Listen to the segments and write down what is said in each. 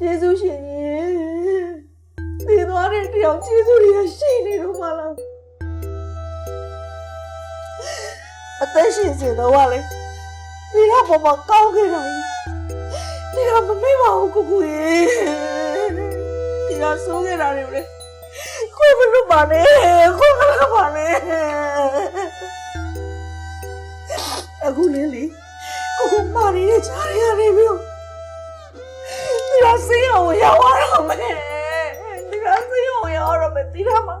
ကျေးဇူးရှင်ကြီးဒီသွားတဲ့တယောက်ကျေးဇူးတွေရှိနေတော့မလားအသက်ရှင်စင်တော့ကလေဒီကပေါ်မှာကောင်းခဲ့တာကြီးဒီကမမေ့ပါဘူးကိုကိုရေဒီကဆိုးခဲ့တာတွေလေကိုမလို့ပါနဲ့ကိုမလို့ပါနဲ့အခုလေးလေကိုကိုမာရီရဲ့ချားရရနေပြီဒီ ကစေးအောင်ရောက်ရတော့မယ်ဒီကစေးအောင်ရောက်ရတော့မယ်ဒီကမှာ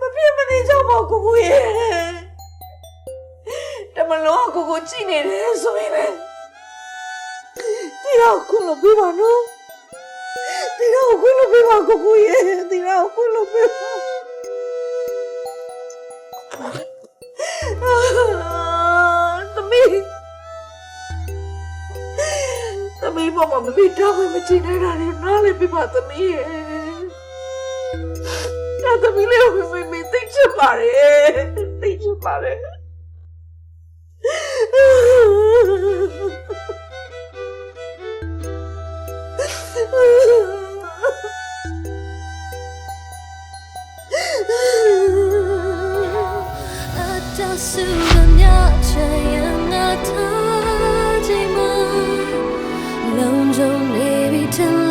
မပြင်းမနေကြပါကိုကိုရေတမလုံးကကိုကိုကြည့်နေတယ်ဆိုရင်လေဒီတော့ခုလိုပြပါနော်ဒီတော့ခုလိုပြပါကိုကိုရေဒီတော့ခုလိုပြပါအာသမီး သမီးပေါ်မှာမမီတောင်းဝင်မချိနိုင်တာတွေနားလည်ပြပါသမီးရဲ့ဒါသမီးလေးကိုမမီသိချင်ပါတယ်သိချင်ပါတယ်啊，到处的鸟，这样啊。so maybe tonight.